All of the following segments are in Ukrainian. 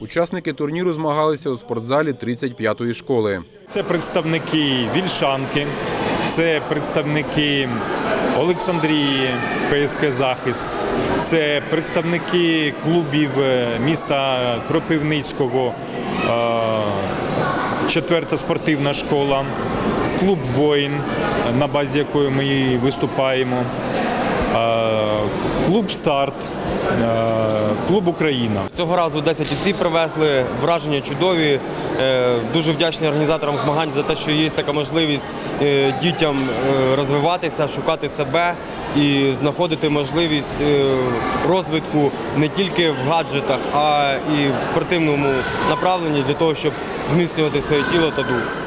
Учасники турніру змагалися у спортзалі 35-ї школи. Це представники Вільшанки, це представники Олександрії, ПСК Захист, це представники клубів е, міста Кропивницького, е, четверта спортивна школа, клуб Воїн, на базі якої ми виступаємо, е, клуб Старт, е, клуб Україна. Цього разу 10 осіб привезли, враження чудові. Е, Дуже вдячний організаторам змагань за те, що є така можливість е, дітям е, розвиватися, шукати себе і знаходити можливість розвитку не тільки в гаджетах, а і в спортивному направленні для того, щоб зміцнювати своє тіло та дух.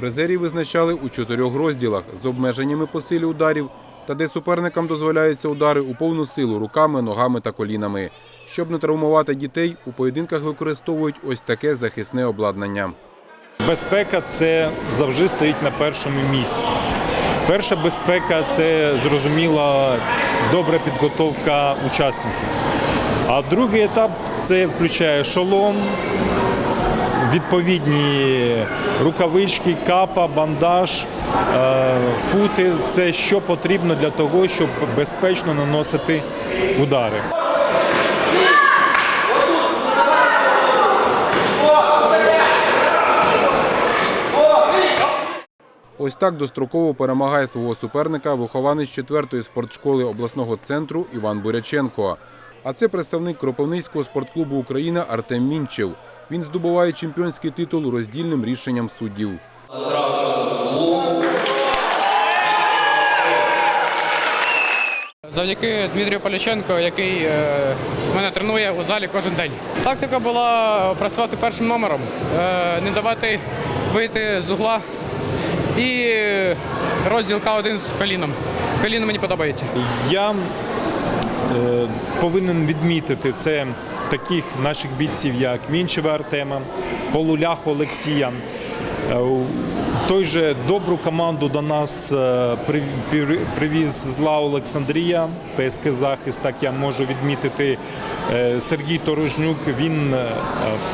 Призерів визначали у чотирьох розділах з обмеженнями по силі ударів та де суперникам дозволяються удари у повну силу руками, ногами та колінами. Щоб не травмувати дітей, у поєдинках використовують ось таке захисне обладнання. Безпека це завжди стоїть на першому місці. Перша безпека це зрозуміла добра підготовка учасників. А другий етап це включає шолом, відповідні рукавички, капа, бандаж, е, фути все, що потрібно для того, щоб безпечно наносити удари. Ось так достроково перемагає свого суперника вихованець 4-ї спортшколи обласного центру Іван Буряченко. А це представник Кропивницького спортклубу Україна Артем Мінчев. Він здобуває чемпіонський титул роздільним рішенням суддів. Завдяки Дмитрію Поліченко, який е, мене тренує у залі кожен день. Тактика була працювати першим номером, е, не давати вийти з угла і розділ К1 з коліном. Коліно мені подобається. Я е, повинен відмітити це таких наших бійців, як Мінчева Артема, Полулях Олексія. Е, Той же добру команду до нас е, при- при- привіз зла Олександрія, ПСК Захист, так я можу відмітити е, Сергій Торожнюк. Він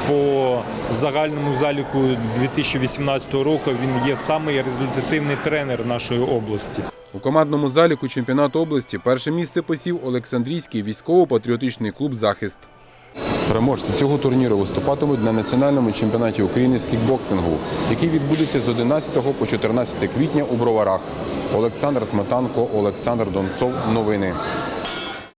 по загальному заліку 2018 року він є самий результативний тренер нашої області. У командному заліку чемпіонату області перше місце посів Олександрійський військово-патріотичний клуб Захист. Переможці цього турніру виступатимуть на національному чемпіонаті України з кікбоксингу, який відбудеться з 11 по 14 квітня у Броварах. Олександр Сметанко, Олександр Донцов. Новини.